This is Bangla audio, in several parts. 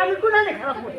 আমি কোনখানে খারাপ করি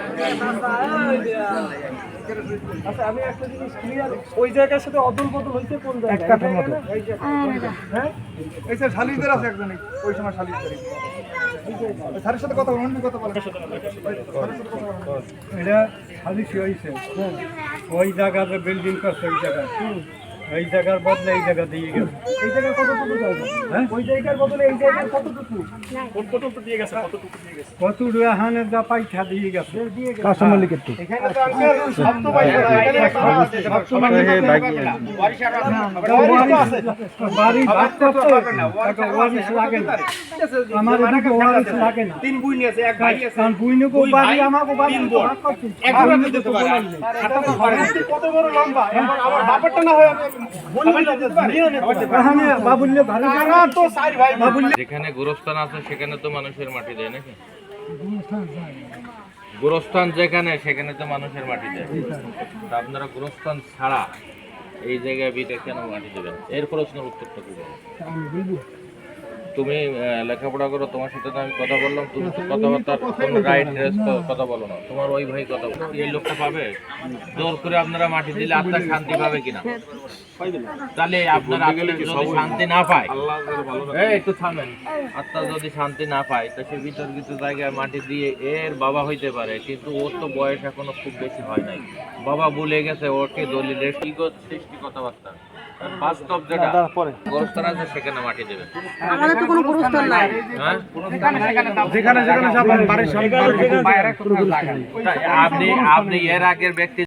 আচ্ছা আমি একটা জিনিস ওই জায়গার সাথে কোন জায়গায়। হ্যাঁ শালিকদের আছে একজন ওই সময় সাথে কথা বলুন কথা ওই জায়গাতে বিল্ডিং করছে ওই জায়গা এই জায়গার বদলে এই জায়গা দিয়ে গেছে এই জায়গায় কতটুকু হ্যাঁ? ওই জায়গার বদলে এই জায়গার কতটুকু কতটুকু রুহানের যা পাইঠা দিয়ে গেছে। কাস্টমার মালিকের তো এখানে তো আঙ্কেল শব্দ পাইছে না এখানে একটা ঘর আছে। বাড়ি ভাগ করতে একটা ওয়ারিশ লাগে না। আমার লাগে না। তিন বুই নিয়েছে এক ভাই আছে। কারণ বুইনকো বাড়ি আমাকে বাড়ি ভাগ করতে এক ঘরে দিতে পারে কত বড় লম্বা? এখন আমার বাপেরটা না হয় আমি ভালো না তো ভাই? বাবুল যেখানে গোরস্থান আছে সেখানে তো মানুষের মাটি দেয় নাকি? গোরস্থান যেখানে সেখানে তো মানুষের মাটি দেয়। তা আপনারা গোরস্থান ছাড়া এই জায়গায় বিটা কেন মাটি দেবেন? এর প্রশ্নের উত্তরটা বলো? তুমি লেখাপড়া করো, তোমার সাথে আমি কথা বললাম, তুমি কথাবার্তা কোনো রাইট ড্রেস কথা বলো না। তোমার ওই ভাই কথা বলো। এই লোকটা পাবে? জোর করে আপনারা মাটি দিলে আপনার শান্তি পাবে কিনা? তাহলে আপনার আত্মা যদি শান্তি না পায়, এই একটু থামেন। আত্মা যদি শান্তি না পায়, তো সে বিতর্কিত জায়গায় মাটি দিয়ে এর বাবা হইতে পারে, কিন্তু ওর তো বয়স এখনও খুব বেশি হয় নাই। বাবা বলে গেছে ওকে দলিলের কি সৃষ্টি কথাবার্তা। বাস্তব যেটা গোরস্থান আছে সেখানে মাটি দেবে আমাদের তো কোনো গোরস্থান নাই হ্যাঁ যেখানে যেখানে যাবেন বাড়ির সামনে আপনি আপনি এর আগের ব্যক্তি